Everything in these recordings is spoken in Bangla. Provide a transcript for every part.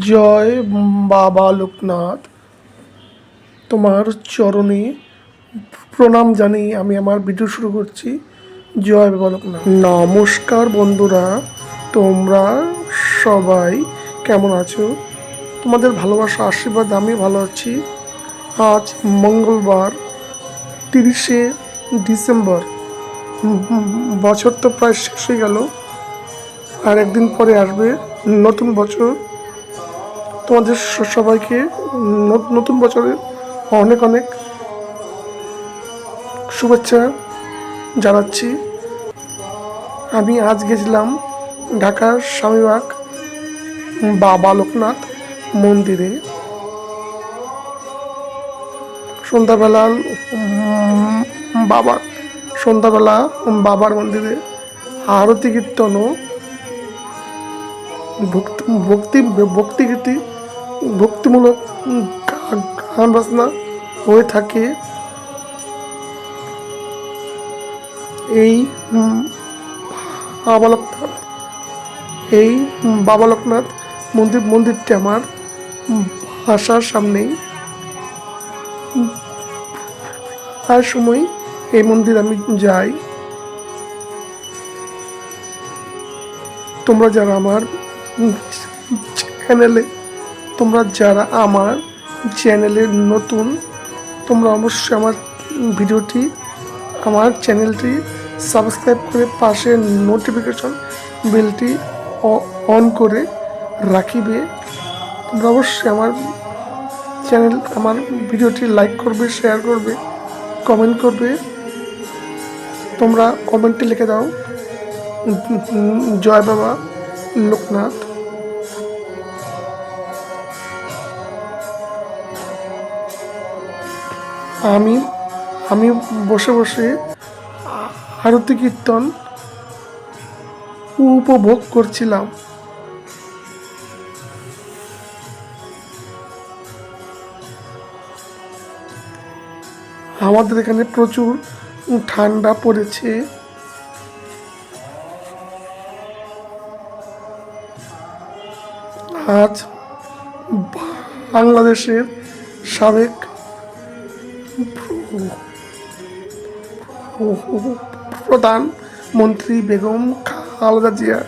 জয় বাবা লোকনাথ। তোমার চরণে প্রণাম জানিয়ে আমি আমার ভিডিও শুরু করছি। জয় বাবা লোকনাথ। নমস্কার বন্ধুরা, তোমরা সবাই কেমন আছো? তোমাদের ভালোবাসা, আশীর্বাদ, আমি ভালো আছি। আজ মঙ্গলবার, তিরিশে ডিসেম্বর। বছর তো প্রায় শেষ হয়ে গেল। আর একদিন পরে আসবে নতুন বছর। তোমাদের সবাইকে নতুন বছরের অনেক অনেক শুভেচ্ছা জানাচ্ছি। আমি আজ গেছিলাম ঢাকার স্বামীবাগ বাবা লোকনাথ মন্দিরে। সন্ধ্যাবেলা উম, বাবা সন্ধ্যাবেলা বাবার মন্দিরে আরতি কীর্তনও ভক্তি ভক্তি ভক্তিগীতি ভক্তিমূলক গান বাজনা হয়ে থাকে। এই উম, বাবা লোকনাথ এই উম, বাবা লোকনাথ মন্দির মন্দিরটি আমার বাসার সামনেই। প্রায় সময় এই মন্দির আমি যাই। তোমরা যারা আমার চ্যানেলে তোমরা যারা আমার চ্যানেলের নতুন, তোমরা অবশ্যই আমার ভিডিওটি, আমার চ্যানেলটি সাবস্ক্রাইব করে পাশে নোটিফিকেশন বেলটি অন করে রাখিবে। তোমরা অবশ্যই আমার চ্যানেল, আমার ভিডিওটি লাইক করবে শেয়ার করবে কমেন্ট করবে। তোমরা কমেন্টে লিখে দাও। জয় বাবা, লোকনাথ। আমি আমি বসে বসে আরতি কীর্তন উপভোগ করছিলাম। আমাদের এখানে প্রচুর ঠান্ডা পড়েছে। আজ বাংলাদেশের সাবেক প্রধানমন্ত্রী বেগম খালেদা জিয়া।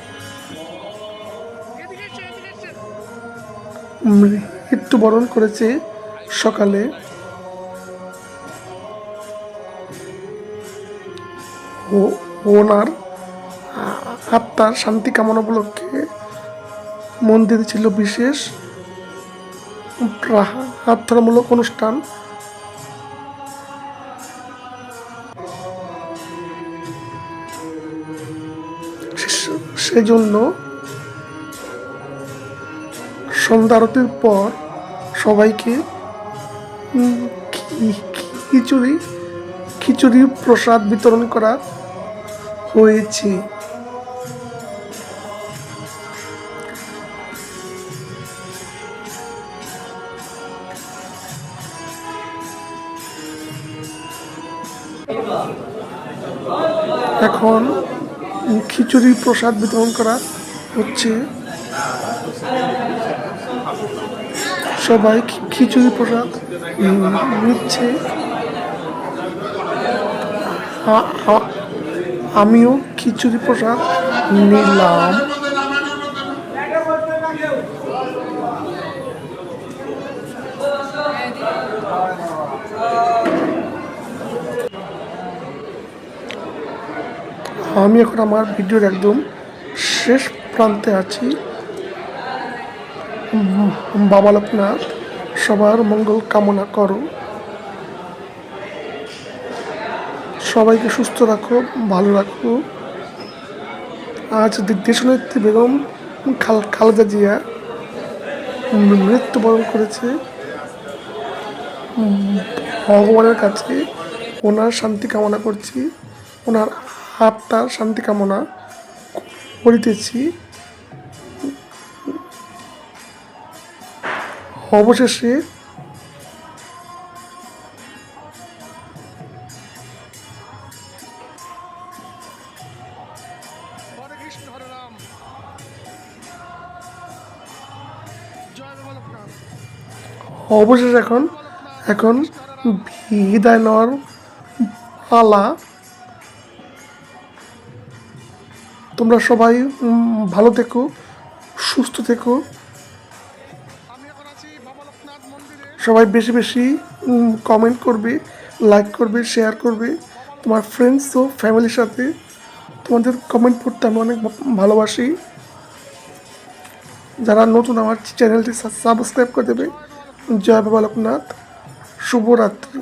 মৃত্যুবরণ করেছে সকালে। ওনার আত্মার শান্তি কামনা উপলক্ষে মন্দিরে ছিল বিশেষ প্রার্থনামূলক অনুষ্ঠান। সেজন্য সন্ধ্যা আরতির পর সবাইকে খিচুড়ি খিচুড়ি প্রসাদ বিতরণ করা হয়েছে। এখন খিচুড়ি প্রসাদ বিতরণ করা হচ্ছে। সবাই খিচুড়ি প্রসাদ নিচ্ছে। আমিও খিচুড়ি প্রসাদ নিলাম। আমি এখন আমার ভিডিওর একদম শেষ প্রান্তে আছি। বাবা লোকনাথ, সবার মঙ্গল কামনা করো। সবাইকে সুস্থ রাখো, ভালো রাখো। আজ দেশনেত্রী বেগম খাল, খালেদা জিয়া মৃত্যুবরণ করেছে। ভগবানের কাছে ওনার শান্তি কামনা করছি। ওনার আত্মার শান্তি কামনা করিতেছি। অবশেষে অবশেষে এখন এখন বিদায় নেওয়ার পালা তোমরা সবাই ভালো থেকো, সুস্থ থেকো। সবাই বেশি বেশি কমেন্ট করবে লাইক করবে শেয়ার করবে। তোমার ফ্রেন্ডস ও ফ্যামিলির সাথে তোমাদের কমেন্ট পড়তে আমি অনেক ভালোবাসি। যারা নতুন আমার চ্যানেলটি সাবস্ক্রাইব করে দেবে, জয় বাবা লোকনাথ, শুভরাত্রি।